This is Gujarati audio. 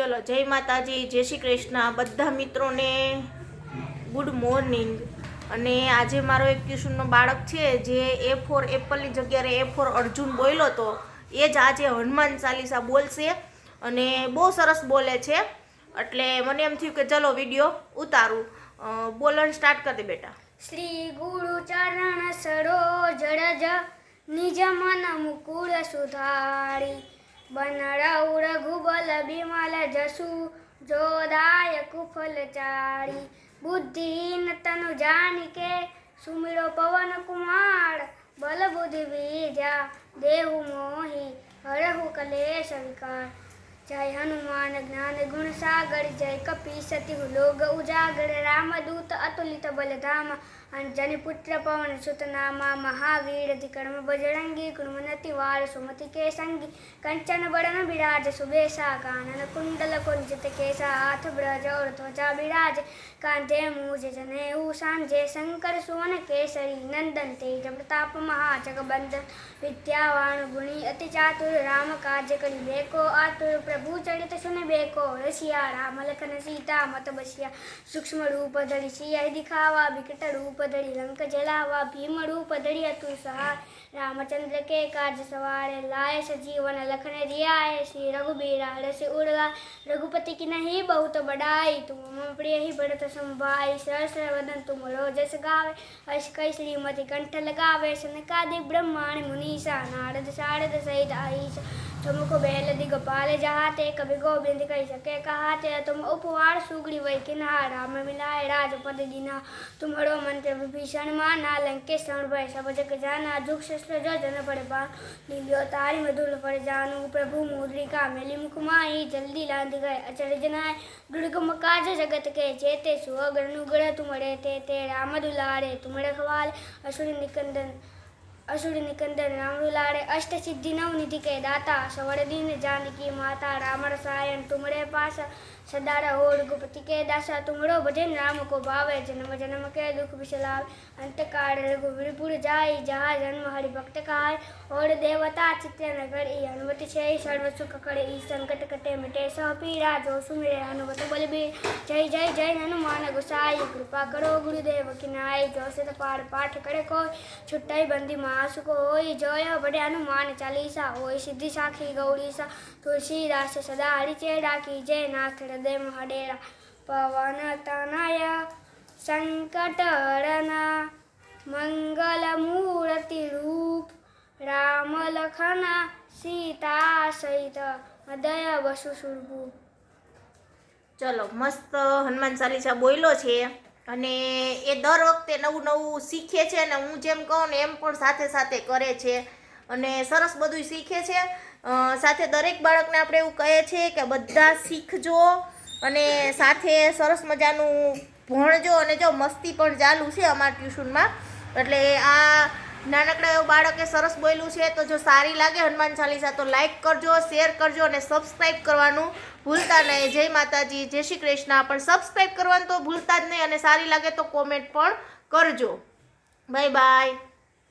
ચલો, જય માતાજી, જય શ્રી કૃષ્ણ. બધા મિત્રોને ગુડ મોર્નિંગ અને આજે મારો એક ટ્યુશનનો બાળક છે, જે એ ફોર એપલની જગ્યાએ એ ફોર અર્જુન બોલ્યો તો એ જ આજે હનુમાન ચાલીસા બોલશે અને બહુ સરસ બોલે છે. એટલે મને એમ થયું કે ચલો વીડિયો ઉતારું. બોલણ સ્ટાર્ટ કરી દે બેટા. શ્રી ગુરુ ચરણ સરોજ રજ, નિજ મન મુકુળ સુધારી. બનરૌ રઘુબલ બિમલ જસુ જોદાય કુફલ ચાળી બુદ્ધિહીન તનુ જાનિકે સુમિરો પવન કુમાર બલ બુદ્ધિ બીજા દેહુ મોહી હરહુ કલેશ વિકાર જય હનુમાન, જ્ઞાન, ગુણ, સાગર, જય કપી, સતી, લોગ, ઉજાગર, રામદૂત, અતુલિત, બલધામ, અંજન, પુત્ર, પવન સુતનામા મહાવીર કર્મ બજરંગી, કુણમનતિ વાર સુમતિ કે સંગી કંચન, બળન, બિરાજ, સુબેસા, કાનન, કુંડલ, કુંજિત કેસા હાથ બ્રજ, ઓર ત્વચા બિરાજ, કાંધે, મૂજ જનેઉ સાંજે, શંકર સુવન કેસરી, નંદન, તેજ પ્રતાપ મહાજગબંધ વિદ્યાવાણ ગુણી, અતિ ચાતુર, રામ કાજ કરી બેકો આતુર ಭೂಚಳಿತಶುನೆ ಬೇಕೋ ರಸಿಯಾಳ ಮಲಕನ ಸೀತಾ ಮತ ಬಸಿಯ ಸೂಕ್ಷ್ಮ ರೂಪದಳಿ ಸಿಯ ದಿಖಾವ ಬಿಕಟ ರೂಪದಳಿ ಲಂಕ ಜಲಾವ ಭೀಮ ರೂಪದಳಿ ಅತು ಸಹ ರಾಮಚಂದ್ರ के कार्य सवारे लाए सजीवन लखन रियाय श्री रघुबीरा रस उड़गा रघुपति की नहीं बहुत बड़ाई तुम मम प्रिय ही बढ़त संभाई सहस्र वदन तुम रो जस गावे हर्ष कई श्रीमती कंठ लगावे सनकादि ब्रह्मांड मुनीसा नारद सारद सहित आईसा तुमको बेल दिगपाल जहाते कभी गोविंद कही सके कहाते तुम उपवार सुगड़ी वही किन्हा राम मिलाए राजपद दीना तुम्हारो मंत्र विभीषण माना लंकेश भय सब जग जाना दुख शस्त्र जो जन पड़े बा लीलियो तारी मधुल पर जानू प्रभु मुद्रिका मेली मुख माही जल्दी लांद गए अचरज नाय दुर्गम काज जगत के जेते सुअगण नुगढ़ तुमड़े ते ते राम दुलारे तुमड़े खवाल असुर निकंदन અસુરીની કંદર નામરું લાડે અષ્ટસિદ્ધિ નવનિધિ કે દાતા સવળદીને જાનકી માતા રામણ સાયણ તુમરે પાસ સદારા હોડ ગુપતિ કે દાસા તુમરો ભજન રામ કો ભાવે જન્મ જન્મ કે દુઃખ વિશલાવ અંતકાળ રઘુ વિપુર જાય જહા જન્મ હરિ ભક્ત કાય ઓડ દેવતા ચિત્ર નગર ઈ હનુમતિ છે, સર્વ સુખ કરે ઈ સંકટ કટે મિટે સહ પીરા જો સુમિરે હનુમત બલબીર જય જય જય હનુમાન ગુસાઈ, કૃપા કરો ગુરુદેવ કિનાય. જો સત પાઠ કરે કોઈ છુટ્ટાઈ બંદી માં આંસુકો હોય, જય ભડ્યાનું માન ચાલીસા હોય સિદ્ધિ સાખી ગૌરીસા, તુલસીદાસ સદા હરિચે ડાકી જય નાથ હૃદય હડેરા પવન તનય સંકટરના મંગલ મૂર્તિ રૂપ, રામ લખના, સીતા સહિત હૃદય વસુ સુરભુ. ચલો, મસ્ત હનુમાન ચાલીસા બોયલો છે. અને એ દર વખતે નવું નવું શીખે છે અને હું જેમ કહું ને એમ પણ સાથે સાથે કરે છે. અને સરસ બધું શીખે છે. સાથે દરેક બાળકને આપણે એવું કહે છે કે બધા શીખજો અને સાથે સરસ મજાનું ભણજો અને જો મસ્તી પણ ચાલુ છે અમારા ટ્યુશનમાં. એટલે આ નાનકડા એવું બાળકે સરસ બોલ્યું છે, તો જો સારી લાગે હનુમાન ચાલીસા, તો લાઈક કરજો શેર કરજો અને સબસ્ક્રાઈબ કરવાનું ભૂલતા નહીં. જય માતાજી, જય શ્રી કૃષ્ણ. પણ સબસ્ક્રાઈબ કરવાનું તો ભૂલતા જ નહીં અને સારી લાગે તો કોમેન્ટ પણ કરજો. Bye bye